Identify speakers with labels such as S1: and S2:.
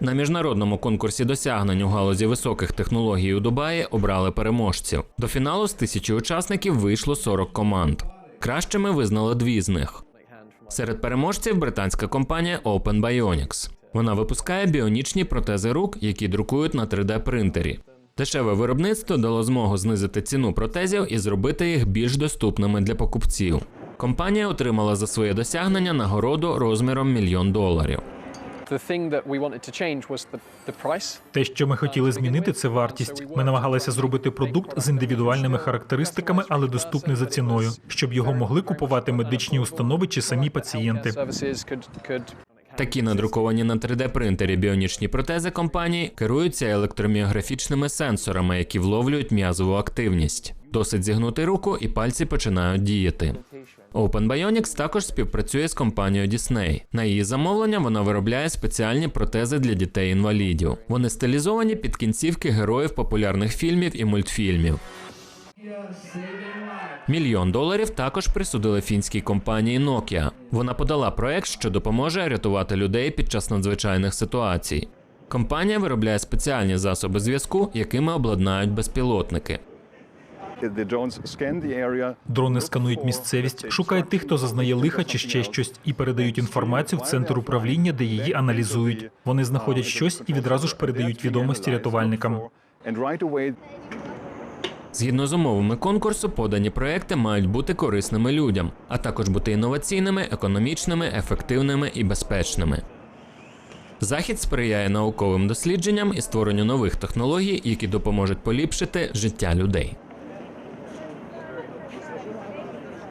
S1: На міжнародному конкурсі досягнень у галузі високих технологій у Дубаї обрали переможців. До фіналу з тисячі учасників вийшло 40 команд. Кращими визнали дві з них. Серед переможців британська компанія Open Bionics. Вона випускає біонічні протези рук, які друкують на 3D принтері. Дешеве виробництво дало змогу знизити ціну протезів і зробити їх більш доступними для покупців. Компанія отримала за своє досягнення нагороду розміром мільйон доларів.
S2: Те, що ми хотіли змінити, це вартість. Ми намагалися зробити продукт з індивідуальними характеристиками, але доступний за ціною, щоб його могли купувати медичні установи чи самі пацієнти.
S1: Такі надруковані на 3D принтері біонічні протези компанії керуються електроміографічними сенсорами, які вловлюють м'язову активність. Досить зігнути руку, і пальці починають діяти. Open Bionics також співпрацює з компанією Disney. На її замовлення вона виробляє спеціальні протези для дітей-інвалідів. Вони стилізовані під кінцівки героїв популярних фільмів і мультфільмів. Мільйон доларів також присудили фінській компанії Nokia. Вона подала проект, що допоможе рятувати людей під час надзвичайних ситуацій. Компанія виробляє спеціальні засоби зв'язку, якими обладнають безпілотники.
S2: Дрони сканують місцевість, шукають тих, хто зазнає лиха чи ще щось, і передають інформацію в центр управління, де її аналізують. Вони знаходять щось і відразу ж передають відомості рятувальникам.
S1: Згідно з умовами конкурсу, подані проекти мають бути корисними людям, а також бути інноваційними, економічними, ефективними і безпечними. Захід сприяє науковим дослідженням і створенню нових технологій, які допоможуть поліпшити життя людей.